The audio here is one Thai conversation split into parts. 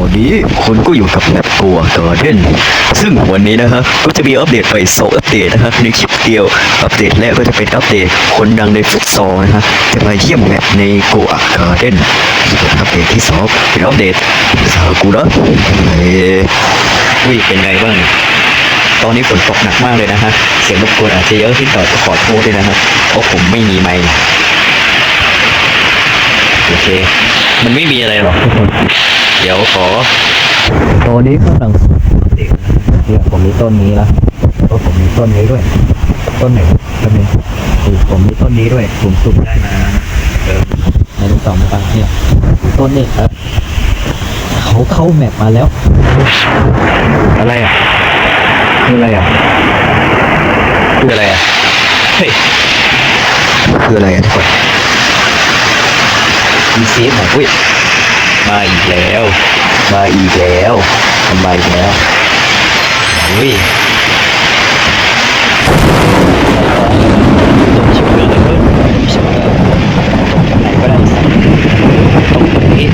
อนนี้คุณก็อยู่กับแมปกัวการ์เด้นซึ่งวันนี้นะฮะก็จะมีอัปเดตไปสองอัปเดตนะฮะในคลิปเดียวอัปเดตแรกก็จะเป็นอัปเดตคนดังในฟุตซอลนะฮะจะมาเยี่ยมแมปในกัวการ์เด้นส่วนอัปเดตที่สองเป็นอัปเดตสากุระเฮ้ยเป็นไงบ้างตอนนี้ฝนตกหนักมากเลยนะฮะ เสียงรบกวนอาจจะเยอะขึ้นหน่อยก็ขอโทษด้วยนะฮะเพราะผมไม่มีไมค์โอเค มันไม่มีอะไรหรอกทุกคน เดี๋ยวขอตอนนี้กำลังเด็กเนี่ยผมมีต้นนี้นะแล้วผมมีต้นนี้ด้วย ต้นไหนต้นนี้คือผมมีต้นนี้ด้วย ผมสุ่มได้มาเออในรูปสองต่างเนี่ยต้นนี้ครับเขาเข้าแมปมาแล้ว อะไรอะคืออะไรอะคืออะไรอะเฮ้ยคืออะไรอะทุกคนมีเซฟหน่อยอุ้ย มาอีกแล้ว มาอีกแล้วทำไมอีกแล้วอุ้ยต้องชิมเกลือเลยเพิ่มชิมเกลือไหนก็ได้สักตรงนี้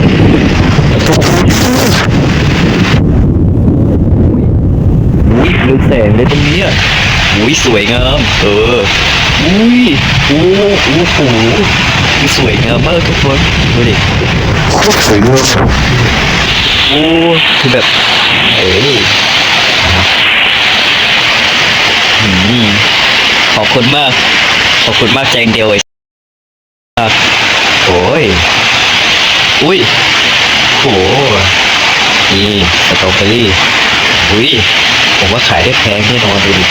อุ้ยลึกแสงเลยตรงนี้ยอุ้ยสวยงาม เออ อุ้ยโอ้โห คือสวยงามมากทุกคนดูดิโคตรสวยงามโอ้คือแบบเอ้ยอืมขอบคุณมาก ขอบคุณมากแจงเดียวไอ้ครับโอ้ย อุ้ยโอ้นี่สตรอเบอรี่อุ้ยผมว่าขายได้แพงแน่นอนดูดิ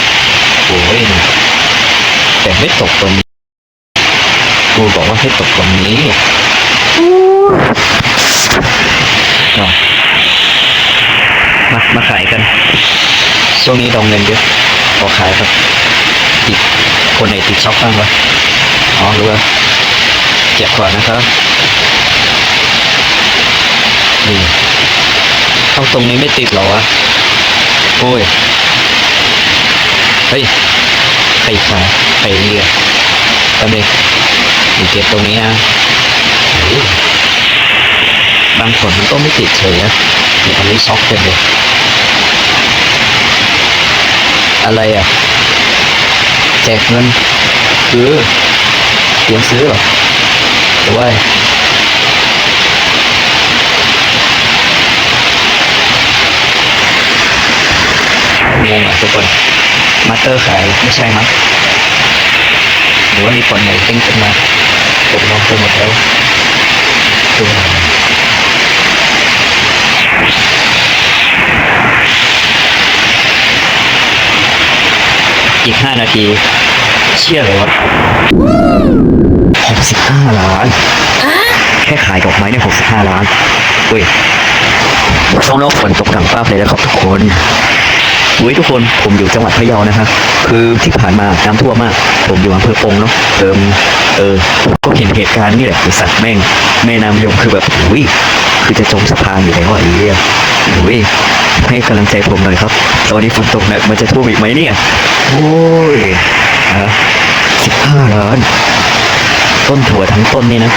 โอ้ยแต่ไม่ตกตรง นี้กูบอกว่าให้ตกตรงนี้เอามามาขายกัน ช่วงนี้ดองเงินเยอะขอขายครับติดคนไหนติดช็อปบ้างวะอ๋อรู้แล้วเก็บก่อนนะครับ นี่เอาตรงนี้ไม่ติดเหรอวะ โอ้ย เฮ้ย ไข่ขาไข่เรือตอนนี้มี เก็บตรงนี้นะโอ้ยบางคนมันก็ไม่ติดเฉยนะมีอันนี้ช็อกเป็นเลย อะไรอะ แจกเงินคือเตรียมซื้อหรอหรือว่าไงอะทุกคนมาสเตอร์ขายไม่ใช่มั้งหรือว่ามีคนไหนติ้งขึ้นมา ผมลองดูหมดแล้วดูหน่อยอีกห้านาที เชื่อเลยวะหกสิบห้าล้าน แค่ขายดอกไม้เนี่ยหกสิบห้าล้านเว้ยช่วงนี้ฝนตกหนักมากเลยนะครับทุกคน อุ้ยทุกคนผมอยู่จังหวัดพะเยานะครับคือที่ผ่านมาน้ำท่วมมาก ผมอยู่อำเภอปงเนาะเติมเออก็เห็นเหตุการณ์นี่แหละคือสัตว์แม่งแม่น้ำยมคือแบบอุ้ยคือจะจมสะพานอยู่แล้วอะไอ้เหี้ยอุ้ยให้กำลังใจผมหน่อยครับตอนนี้ฝนตกหนักมันจะท่วมอีกไหมเนี่ยโอ้ยนะสิบห้าล้านต้นถั่วทั้งต้นนี่นะ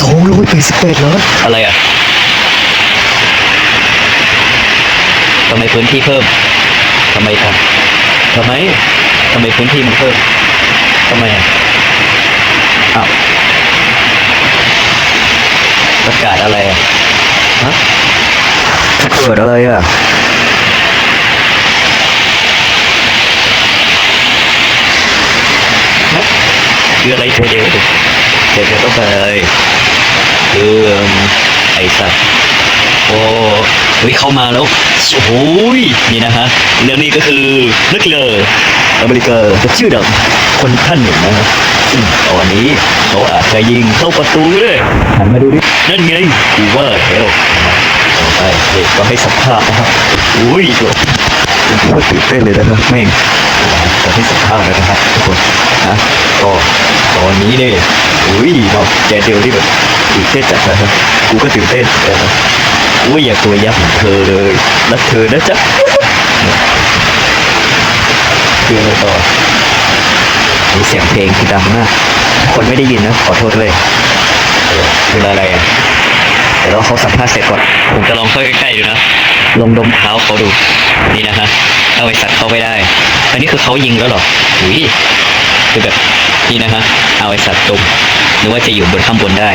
สองร้อยแปดสิบแปดล้านอะไรอะ ทำไมพื้นที่เพิ่มทำไมครับทำไมทำไมพื้นที่มันเพิ่มทำไมอะอ้าวประกาศอะไรอะฮะเกิดอะไรอะฮะคืออะไรเดี๋ยวเดี๋ยวเดี๋ยวต้องไปคือไอ้สัตว์ โอ้เฮ้ยเข้ามาแล้วโอ้ยนี่นะฮะเรื่องนี้ก็คือนักเลออเมริกาจะชื่อดังคนท่านหนึ่งนะฮะซึ่งตอนนี้เขาอาจจะยิงเข้าประตูเลยหันมาดูดินั่นไงกูว่าแล้วต่อไปเด็กก็ให้สัมภาษณ์นะครับอุ้ย ผมก็ตื่นเต้นเลยนะครับแม่งจะให้สัมภาษณ์เลยนะครับทุกคนนะก็ตอนนี้เนี่ยอุ้ยเราแกเดียวที่แบบตื่นเต้นจัดนะครับกูก็ตื่นเต้นแต่นะอุ้ยอยากตัวยับเหมือนเธอเลยรักเธอนะจ๊ะคืออะไรต่อมีเสียงเพลงคือดังมากคนไม่ได้ยินนะขอโทษด้วยคืออะไรอะเดี๋ยวเราเขาสัมภาษณ์เสร็จก่อนผมจะลองเข้าใกล้ๆดูนะ ลองดมเท้าเขาดู นี่นะฮะเอาไอสัตว์เข้าไม่ได้ อันนี้คือเขายิงแล้วหรออุ้ยคือแบบนี่นะฮะเอาไอสัตว์ดมนึกว่าจะอยู่บนข้างบนได้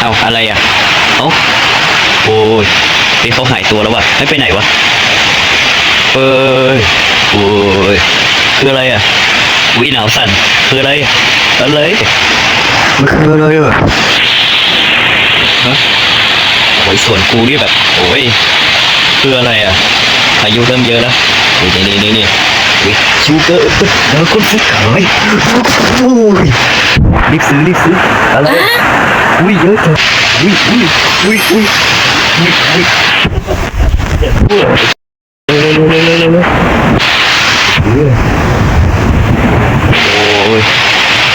เอาอะไรอะเอ้าโอ้ยนี่เขาหายตัวแล้ววะไม่ไปไหนวะเอ้ยโอ้ยคืออะไรอะวิหนาวสั่นคืออะไรอะไรมันคืออะไรอะ ฮะโอ้ยส่วนกูนี่แบบโอ้ยคืออะไรอะอายุเริ่มเยอะแล้วนี่นี่นี่นี่วิชูเกอร์แล้วคนซื้อขายโอ้ยรีบซื้อรีบซื้ออะไรอุ้ยเยอะจังอุ้ยอุ้ยอุ้ยอุ้ยอุ้ยอุ้ยเร็วเร็วเร็วเร็วเร็วเร็วโอ้ย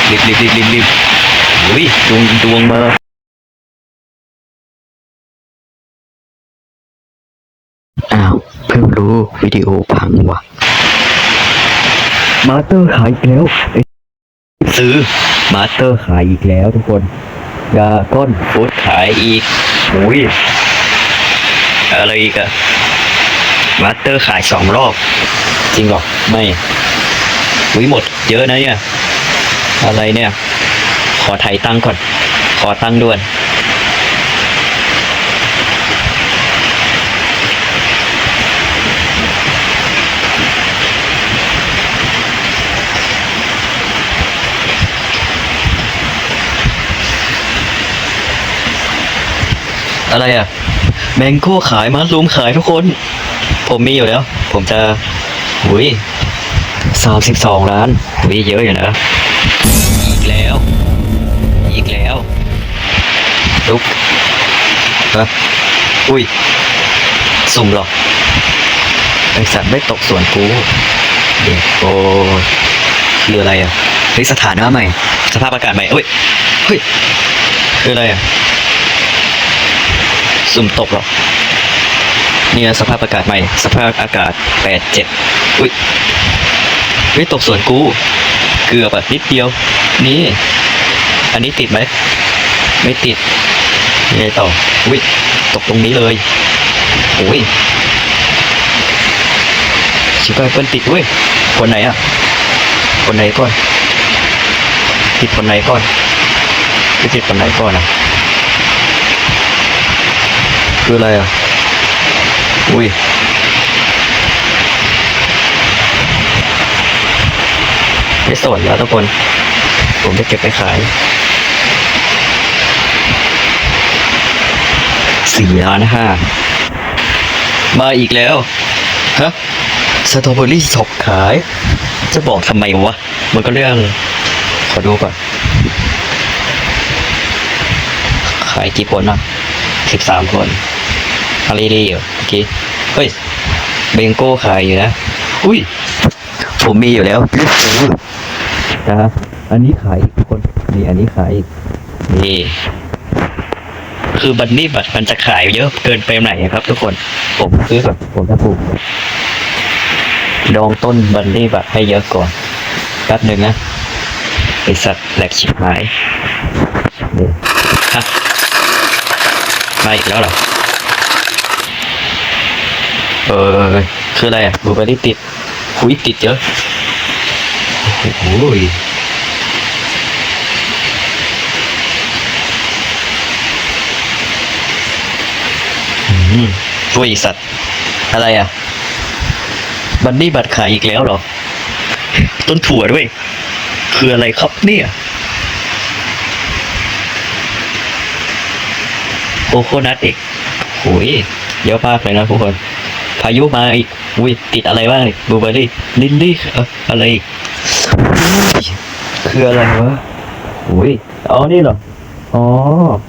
รีบรีบรีบรีบรีบอุ้ยดวงดวงมา วิดีโอพังว่ะ มาสเตอร์ขายอีกแล้วเอ้ยซื้อมาสเตอร์ขายอีกแล้วทุกคนยาก้อนฟูดขายอีกอุ้ยอะไรอีกอะมาสเตอร์ขายสองรอบ จริงเหรอไม่วิหมดเยอะนะเนี่ย อะไรเนี่ย ขอไถ่ายตังค์ก่อน ขอตังค์ด่วน อะไรอะ แมงโก้ขายมัสลูมขายทุกคน ผมมีอยู่แล้ว ผมจะหุยสามสิบสองล้านหุยเยอะอยู่นะ อีกแล้ว อีกแล้ว ลุกฮะอุ้ย สุ่มหรอไอสัตว์ไม่ตกส่วนกูเด็กโอ้คืออะไรอะเฮ้ยสถานะใหม่ สภาพอากาศใหม่เอ้ย เฮ้ย คืออะไรอะ สุ่มตกหรอเนี่ยสภาพอากาศใหม่ สภาพอากาศแปดเจ็ดอุ้ยไม่ตกส่วนกูเกือบอะนิดเดียว นี่ อันนี้ติดไหม ไม่ติดยังไงต่ออุ้ยตกตรงนี้เลยโอ้ยชิบหายเปิ้ลติดเว้ยคนไหนอะ คนไหนก่อน ติดคนไหนก่อนไม่ติดคนไหนก่อนอะ คืออะไรอะ อุ้ยไม่สนแล้วทุกคน ผมจะเก็บไปขาย สี่ล้านห้ามาอีกแล้ว ฮะ สตรอเบอรี่สกขาย จะบอกทำไมวะ มันก็เรื่อง ขอดูก่อน ขายกี่คนอะสิบสามคน อะไรดีอยู่เมื่อกี้เฮ้ยเบงโก้ขายอยู่นะอุ้ยผมมีอยู่แล้วรีบซื้อนะอันนี้ขายอีกทุกคนนี่อันนี้ขายอีกนี่คือบันนี่บัตรมันจะขายเยอะเกินไปไหนอะครับ ทุกคน ผมซื้อแบบผมจะปลูกดองต้นบันนี่บัตรให้เยอะก่อนแป๊บหนึ่งนะไอสัตว์แหลกชิบหายนี่ฮะมาอีกแล้วเหรอ เออ คืออะไรอะบลูเบอร์รี่ติดคุยติดเยอะโอ้โหยอืมช่วยอีสัตว์ อะไรอะ บันนี่บัตรขายอีกแล้วเหรอ ต้นถั่วด้วย คืออะไรครับเนี่ยโคโคนัทอีกโอ้ยเยอะมากเลยนะทุกคน พายุมาอีกอุ้ยติดอะไรบ้างบลูเบอร์รี่ลินลี่เอ่ออะไรอีกอุ้ยคืออะไรวะอุ้ยอ๋อนี่เหรออ๋อ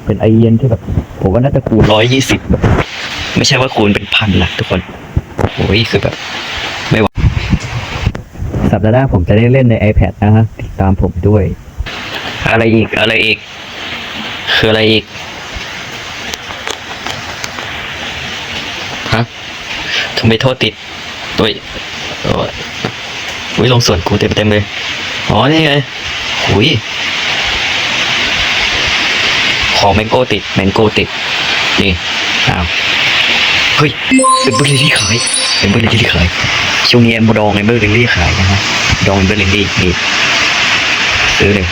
เป็นไอเย็นที่แบบผมว่าน่าจะคูณร้อยยี่สิบแบบไม่ใช่ว่าคูณเป็นพันนะทุกคนโอ้ยคือแบบ ไม่ไหวสัปดาห์หน้าผมจะได้เล่นใน iPad นะฮะติดตามผมด้วย อะไรอีกอะไรอีก คืออะไรอีก ฮะ ทำ ไมโทษติดตัวอุ้ยลงส่วนกูเต็มเต็มเลย อ๋อ นี่ไงหุยของแมงโก้ติด แมงโก้ติด นี่ อ้าว เฮ้ย เป็นเบอร์ลิลี่ขาย เป็นเบอร์ลิลี่ขาย ช่วงนี้แอมดองแอมเบอร์ลิลี่ขายนะฮะ ดองแอมเบอร์ลิลี่นี่ ซื้อเลย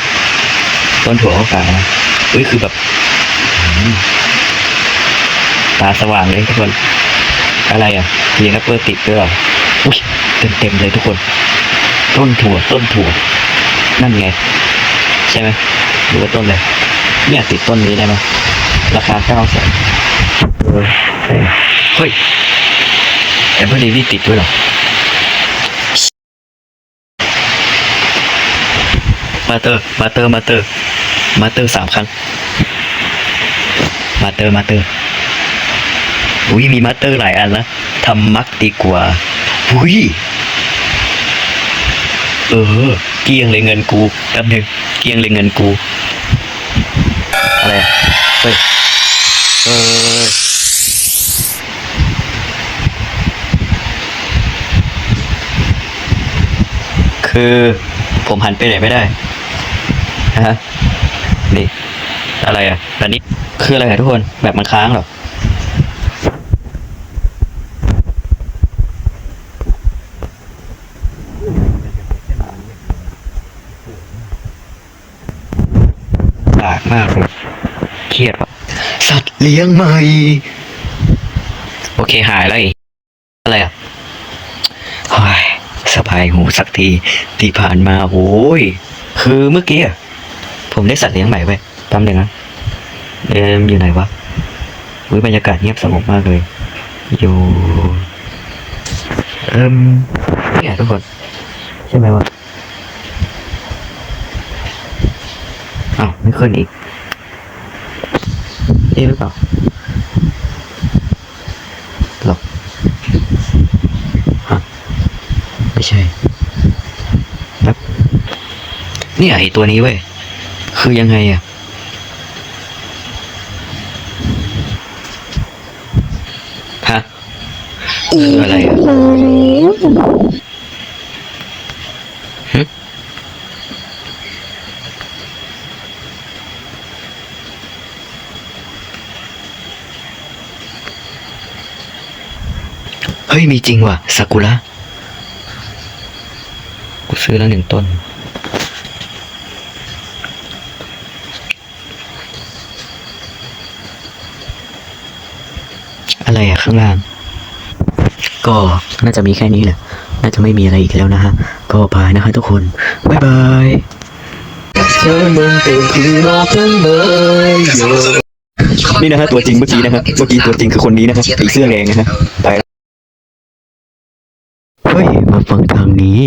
ต้นถั่วเขาฝากนะเฮ้ย คือแบบ ตาสว่างเลยทุกคน อะไรอะมีแอปเปิลติดด้วยหรออุ้ยเต็มเต็มๆเลยทุกคน ต้นถั่วต้นถั่ว นั่นไง ใช่ไหมหรือว่าต้นเลยเนี่ยติดต้นนี้ได้ไหมราคาเก้าแสนเออเฮ้ยแอปเปิลนี่ติดด้วยหรอมาเตอร์มาเตอร์มาเตอร์มาเตอร์สามครั้งมาเตอร์มาเตอร์ อุ้ยมีมาสเตอร์หลายอันนะทำมักดีกว่าอุ้ยเออ เกียงเลยเงินกูแป๊บนึงเกียงเลยเงินกู อะไรอะเฮ้ยเออคือผมหันไปไหนไม่ได้ฮะนี่ อะไรอะแบบนี้คืออะไรอะทุกคนแบบมันค้างเหรอ ปากมากเลยเครียดปะ สัตว์เลี้ยงใหม่ โอเคหายแล้วอีกอะไรอะโอ้ยสบายหูสักทีที่ผ่านมาโอ้ยคือเมื่อกี้อะผมได้สัตว์เลี้ยงใหม่ไปแป๊บนึงนะเอ็มอยู่ไหนวะอุ้ยบรรยากาศเงียบสงบมากเลย อยู่เอิมเนี่ยทุกคนใช่ไหมวะอ้าวไม่ขึ้นอีก นี่หรือเปล่าหรอกฮะไม่ใช่ครับเนี่ยไอตัวนี้เว้ย คือยังไงอะคืออะไรอะหึ เฮ้ยมีจริงว่ะซากุระกูซื้อแล้วหนึ่งต้น อะไรอะข้างล่าง ก็น่าจะมีแค่นี้แหละ น่าจะไม่มีอะไรอีกแล้วนะฮะ ก็บายนะคะทุกคน บ๊ายบายนี่นะฮะตัวจริงเมื่อกี้นะฮะเมื่อกี้ตัวจริงคือคนนี้นะฮะไอเสื้อแดงนะฮะไป ฟังทางนี้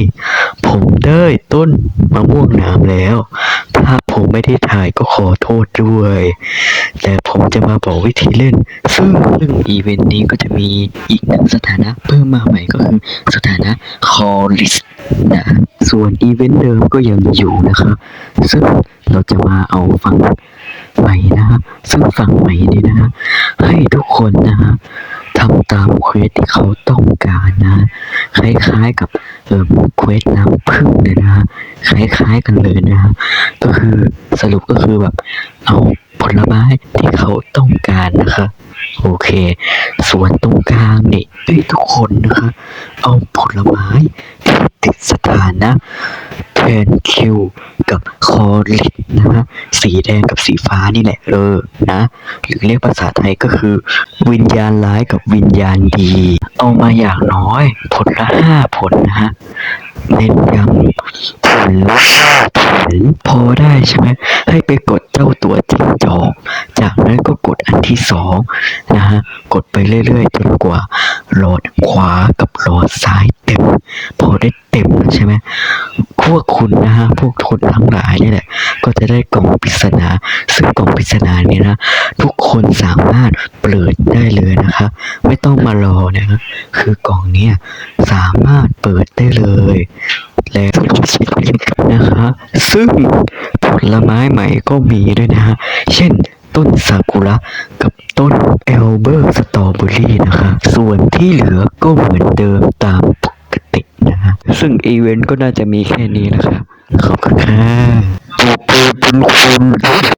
ผมได้ต้นมะม่วงน้ำแล้ว ถ้าผมไม่ได้ถ่ายก็ขอโทษด้วย แต่ผมจะมาบอกวิธีเล่น ซึ่งซึ่งอีเวนต์นี้ก็จะมีอีกหนึ่งสถานะเพิ่มมาใหม่ก็คือสถานะ call list นะส่วนอีเวนต์เดิมก็ยังอยู่นะครับ ซึ่งเราจะมาเอาฝั่งใหม่นะฮะซึ่งฝั่งใหม่นี้นะฮะให้ทุกคนนะฮะำตามเควสที่เขาต้องการนะ คล้ายๆกับเอ่อเควสน้ำผึ้งเลยนะคล้ายๆกันเลยนะก็คือสรุปก็คือแบบเอาผลไม้ที่เขาต้องการนะคะโอเค ส่วนตรงกลางนี่เอ้ยทุกคนนะคะ เอาผลไม้ที่ติดสถานะ นคิวกับคอลิดนะฮะสีแดงกับสีฟ้านี่แหละเออนะหรือเรียกภาษาไทยก็คือ วิญญาณร้ายกับวิญญาณดี เอามาอย่างน้อย ผลละห้าผลนะฮะเน้นย้ำผลละห้าผลพอได้ใช่ไหมให้ไปกดเจ้าตัวจิ้งจอกจากนั้นก็กดอันที่สองนะฮะกดไปเรื่อยๆจนกว่าหลอดขวากับหลอดซ้ายเต็มพอได้ เต็มใช่ไหมพวกคุณนะฮะพวกคนทั้งหลายนี่แหละ ก็จะได้กล่องปริศนา ซึ่งกล่องปริศนานี้นะ ทุกคนสามารถเปิดได้เลยนะคะ ไม่ต้องมารอนะครับคือกล่องเนี้ยสามารถเปิดได้เลย แล้วนะคะ ซึ่งผลไม้ใหม่ก็มีด้วยนะฮะเช่นต้นซากุระกับต้นเอลเบอร์สตรอเบอรี่นะคะ ส่วนที่เหลือก็เหมือนเดิมตามปกติ นะฮะซึ่งอีเวนต์ก็น่าจะมีแค่นี้นะคะขอบคุณค่ะขอบคุณคุณ